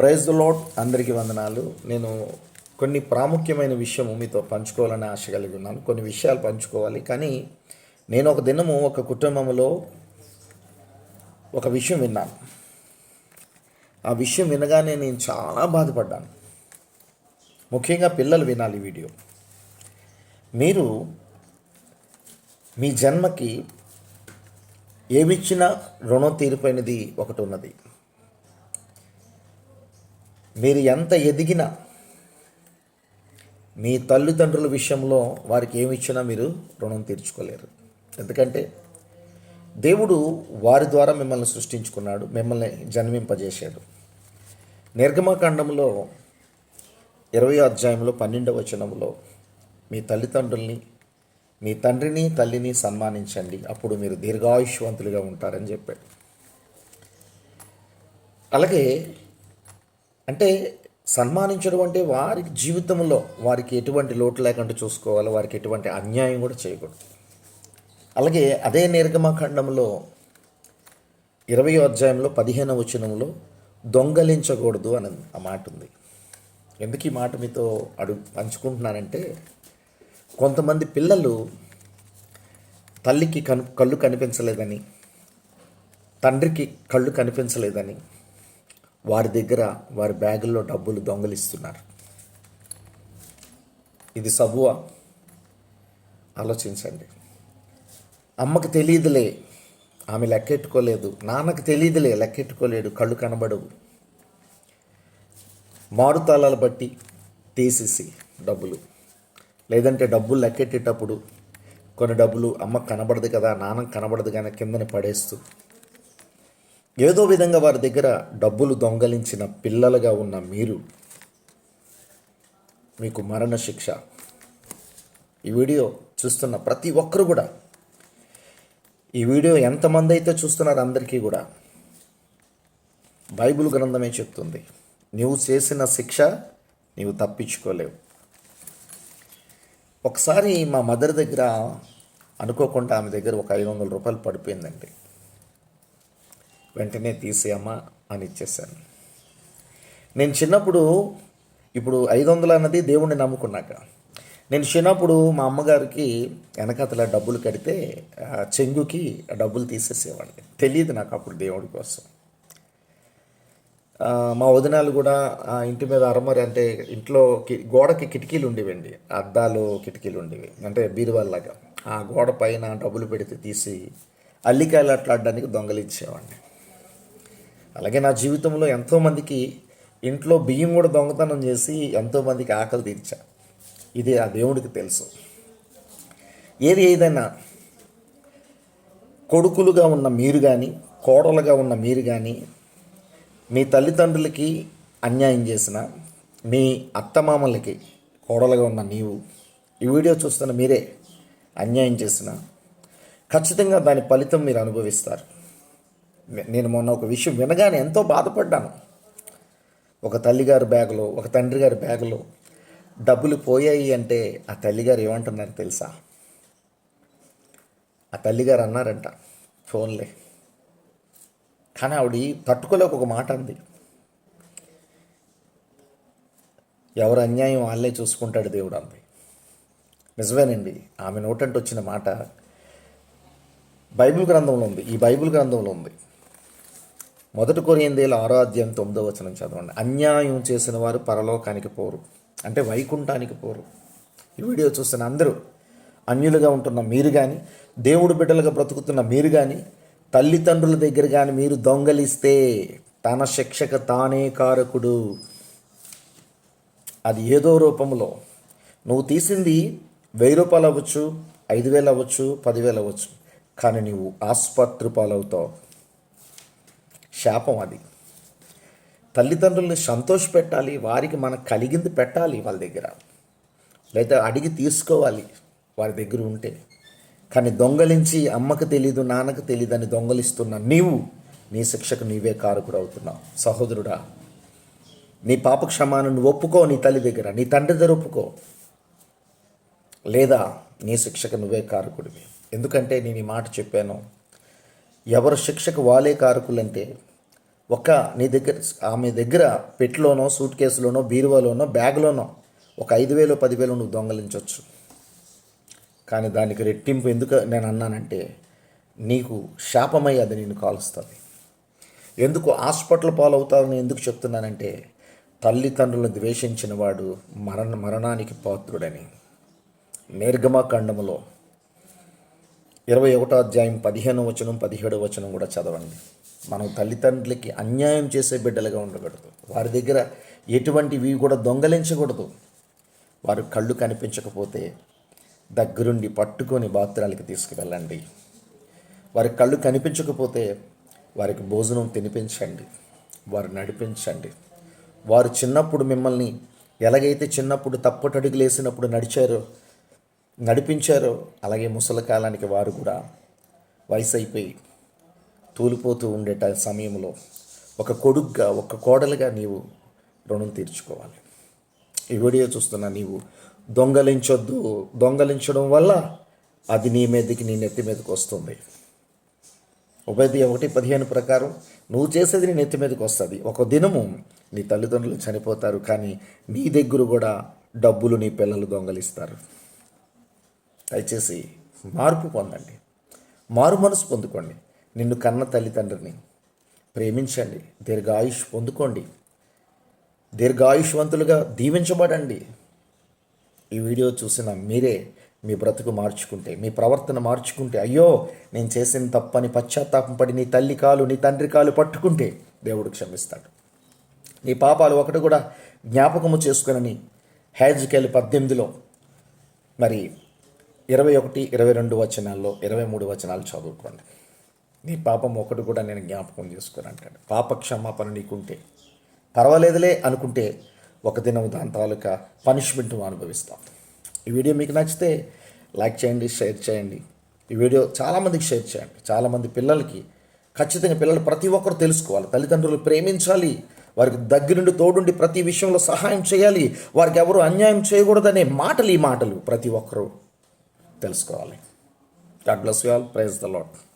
Praise lot అందరికీ వందనాలు. నేను కొన్ని ప్రాముఖ్యమైన విషయము మీతో పంచుకోవాలని ఆశ కలిగి ఉన్నాను. కొన్ని విషయాలు పంచుకోవాలి. కానీ నేను ఒక దినము ఒక కుటుంబంలో ఒక విషయం విన్నాను. ఆ విషయం వినగానే నేను చాలా బాధపడ్డాను. ముఖ్యంగా పిల్లలు వినాలి ఈ వీడియో. మీరు మీ జన్మకి ఏమిచ్చినా రుణం తీరిపోయినది ఒకటి ఉన్నది. మీరు ఎంత ఎదిగినా మీ తల్లిదండ్రుల విషయంలో వారికి ఏమి ఇచ్చినా మీరు రుణం తీర్చుకోలేరు. ఎందుకంటే దేవుడు వారి ద్వారా మిమ్మల్ని సృష్టించుకున్నాడు మిమ్మల్ని జన్మింపజేశాడు. నిర్గమకాండంలో ఇరవై అధ్యాయంలో పన్నెండవ వచనంలో మీ తల్లిదండ్రుల్ని మీ తండ్రిని తల్లిని సన్మానించండి అప్పుడు మీరు దీర్ఘాయుష్వంతులుగా ఉంటారని చెప్పాడు. అలాగే అంటే సన్మానించడం అంటే వారి జీవితంలో వారికి ఎటువంటి లోటు లేకుండా చూసుకోవాలి వారికి ఎటువంటి అన్యాయం కూడా చేయకూడదు. అలాగే అదే నిర్గమకాండంలో ఇరవై అధ్యాయంలో పదిహేనవ వచనంలో దొంగలించకూడదు అని ఆ మాట ఉంది. ఎందుకు ఈ మాట మీతో అడుగు పంచుకుంటున్నానంటే కొంతమంది పిల్లలు తల్లికి కను కళ్ళు కనిపించలేదని తండ్రికి కళ్ళు కనిపించలేదని వారి దగ్గర వారి బ్యాగుల్లో డబ్బులు దొంగలిస్తున్నారు. ఇది సబువా. ఆలోచించండి. అమ్మకు తెలియదులే. ఆమె లెక్కెట్టుకోలేదు. నాన్నకి తెలియదులే. లెక్కెట్టుకోలేడు. కళ్ళు కనబడవు. మారుతాళాలు బట్టి తీసేసి డబ్బులు. లేదంటే డబ్బులు లెక్కెట్టేటప్పుడు కొన్ని డబ్బులు అమ్మకు కనబడదు కదా నాన్నకు కనబడదు కానీ కిందని పడేస్తూ ఏదో విధంగా వారి దగ్గర డబ్బులు దొంగలించిన పిల్లలుగా ఉన్న మీరు మీకు మరణ శిక్ష ఈ వీడియో చూస్తున్న ప్రతి ఒక్కరు కూడా ఈ వీడియో ఎంతమంది అయితే చూస్తున్నారో అందరికీ కూడా బైబిల్ గ్రంథమే చెప్తుంది నీవు చేసిన శిక్ష నీవు తప్పించుకోలేవు. ఒకసారి మా మదర్ దగ్గర అనుకోకుండా ఆమె దగ్గర ఒక ఐదు వందల రూపాయలు పడిపోయిందండి. వెంటనే తీసేయమ్మా అని ఇచ్చేసాను నేను చిన్నప్పుడు ఇప్పుడు ఐదు వందలు అన్నది దేవుణ్ణి నమ్ముకున్నాక నేను చిన్నప్పుడు మా అమ్మగారికి వెనకతల డబ్బులు కడితే చెంగుకి ఆ డబ్బులు తీసేసేవాడిని. తెలియదు నాకు అప్పుడు దేవుడి కోసం. మా వదినాలు కూడా ఇంటి మీద అరమరి అంటే ఇంట్లో కి- గోడకి కిటికీలు ఉండేవండి. అద్దాలు కిటికీలు ఉండేవి. అంటే బీరువాల్లాగా. ఆ గోడ పైన డబ్బులు పెడితే తీసి అల్లికాయలు అట్లాడడానికి దొంగలించేవాడిని అలాగే నా జీవితంలో ఎంతోమందికి ఇంట్లో బియ్యం కూడా దొంగతనం చేసి ఎంతోమందికి ఆకలి తీర్చా. ఇది ఆ దేవుడికి తెలుసు. ఏది ఏదైనా కొడుకులుగా ఉన్న మీరు కానీ కోడలుగా ఉన్న మీరు కానీ మీ తల్లిదండ్రులకి అన్యాయం చేసిన మీ అత్తమామలకి కోడలుగా ఉన్న నీవు ఈ వీడియో చూస్తున్న మీరే అన్యాయం చేసిన ఖచ్చితంగా దాని ఫలితం మీరు అనుభవిస్తారు. నేను మొన్న ఒక విషయం వినగానే ఎంతో బాధపడ్డాను. ఒక తల్లిగారి బ్యాగులో ఒక తండ్రి గారి బ్యాగులో డబ్బులు పోయాయి అంటే ఆ తల్లిగారు ఏమంటున్నారు తెలుసా? ఆ తల్లిగారు అన్నారంట ఫోన్లే. కానీ ఆవిడ తట్టుకోలేక ఒక మాట అంది. ఎవరు అన్యాయం వాళ్ళే చూసుకుంటాడు దేవుడు అంది. నిజమేనండి ఆమె నోటంటే వచ్చిన మాట బైబిల్ గ్రంథంలో ఉంది ఈ బైబిల్ గ్రంథంలో ఉంది. మొదటి కొరియందేల ఆరాధ్యం తొమ్మిదో వచనం చదవండి. అన్యాయం చేసిన వారు పరలోకానికి పోరు. అంటే వైకుంఠానికి పోరు. ఈ వీడియో చూస్తున్న అందరూ అన్యులుగా ఉంటున్న మీరు కానీ దేవుడు బిడ్డలుగా బ్రతుకుతున్న మీరు కానీ తల్లిదండ్రుల దగ్గర కానీ మీరు దొంగలిస్తే తన శిక్షక తానే కారకుడు. అది ఏదో రూపంలో. నువ్వు తీసింది వెయ్యి రూపాయలు అవ్వచ్చు ఐదు వేలు అవ్వచ్చు పదివేలు అవ్వచ్చు. కానీ నువ్వు ఆసుపత్రి పాలవుతావు. శాపం అది. తల్లిదండ్రుల్ని సంతోష పెట్టాలి వారికి మనకు కలిగింది పెట్టాలి వాళ్ళ దగ్గర. లేదా అడిగి తీసుకోవాలి వారి దగ్గర ఉంటే. కానీ దొంగలించి అమ్మకు తెలీదు నాన్నకు తెలీదు అని దొంగలిస్తున్న నీవు నీ శిక్షకు నీవే కారకుడు అవుతున్నావు. సహోదరుడా నీ పాప క్షమాను నువ్వు ఒప్పుకో నీ తల్లి దగ్గర నీ తండ్రి దగ్గర ఒప్పుకో. లేదా నీ శిక్షకు నువ్వే కారకుడివి. ఎందుకంటే నేను ఈ మాట చెప్పాను. ఎవరు శిక్షకు వాలే కారకులంటే ఒక నీ దగ్గర ఆమె దగ్గర పెట్టులోనో సూట్ కేసులోనో బీరువాలోనో బ్యాగ్లోనో ఒక ఐదు వేలు పదివేలు నువ్వు దొంగలించవచ్చు కానీ దానికి రెట్టింపు ఎందుకు నేను అన్నానంటే నీకు శాపమై అది నేను కాలుస్తుంది. ఎందుకు హాస్పిటల్ పాలవుతావని ఎందుకు చెప్తున్నానంటే తల్లిదండ్రులను ద్వేషించిన వాడు మరణ మరణానికి పాత్రుడని. నిర్గమకాండములో ఇరవై ఒకటో అధ్యాయం పదిహేను వచనం పదిహేడు వచనం కూడా చదవండి. మనం తల్లిదండ్రులకి అన్యాయం చేసే బిడ్డలుగా ఉండకూడదు. వారి దగ్గర ఎటువంటివి కూడా దొంగలించకూడదు. వారు కళ్ళు కనిపించకపోతే దగ్గరుండి పట్టుకొని బాత్రాలకి తీసుకువెళ్ళండి. వారి కళ్ళు కనిపించకపోతే వారికి భోజనం తినిపించండి. వారు నడిపించండి. వారు చిన్నప్పుడు మిమ్మల్ని ఎలాగైతే చిన్నప్పుడు తప్పటడుగులు వేసినప్పుడు నడిచారో నడిపించారో అలాగే ముసలి కాలానికి వారు కూడా వయసు అయిపోయి తూలిపోతూ ఉండే సమయంలో ఒక కొడుగ్గా ఒక కోడలుగా నీవు రుణం తీర్చుకోవాలి. ఈ వీడియో చూస్తున్న నీవు దొంగలించొద్దు దొంగలించడం వల్ల అది నీ మీదకి నీ నెత్తి మీదకి వస్తుంది. ఉపాధి ఒకటి పదిహేను ప్రకారం నువ్వు చేసేది నీ నెత్తి మీదకి వస్తుంది. ఒక దినము నీ తల్లిదండ్రులు చనిపోతారు కానీ నీ దగ్గర కూడా డబ్బులు నీ పిల్లలు దొంగలిస్తారు. దయచేసి మార్పు పొందండి. మారు మనసు పొందుకోండి. నిన్ను కన్న తల్లిదండ్రిని ప్రేమించండి దీర్ఘాయుష్ పొందుకోండి. దీర్ఘాయుష్వంతులుగా దీవించబడండి. ఈ వీడియో చూసిన మీరే మీ బ్రతుకు మార్చుకుంటే మీ ప్రవర్తన మార్చుకుంటే అయ్యో నేను చేసిన తప్పని పశ్చాత్తాపం పడి నీ తల్లి కాలు నీ తండ్రి కాలు పట్టుకుంటే దేవుడు క్షమిస్తాడు. నీ పాపాలు ఒకటి కూడా జ్ఞాపకము చేసుకునని హేజ్కెళ్ళి పద్దెనిమిదిలో మరి ఇరవై ఒకటి ఇరవై రెండు వచనాల్లో ఇరవై మూడు వచనాలు చదువుకోండి. నీ పాపం ఒకటి కూడా నేను జ్ఞాపకం చేసుకుని అంటాడు. పాప క్షమాపణ నీకుంటే పర్వాలేదులే అనుకుంటే ఒక దినం దాని తాలూకా పనిష్మెంట్ అనుభవిస్తాం ఈ వీడియో మీకు నచ్చితే లైక్ చేయండి షేర్ చేయండి. ఈ వీడియో చాలామందికి షేర్ చేయండి. చాలామంది పిల్లలకి ఖచ్చితంగా పిల్లలు ప్రతి ఒక్కరు తెలుసుకోవాలి. తల్లిదండ్రులు ప్రేమించాలి. వారికి దగ్గరుండి తోడుండి ప్రతి విషయంలో సహాయం చేయాలి. వారికి ఎవరు అన్యాయం చేయకూడదనే మాటలు ఈ మాటలు ప్రతి ఒక్కరూ తెలుసుకోవాలి. God bless you all praise the lord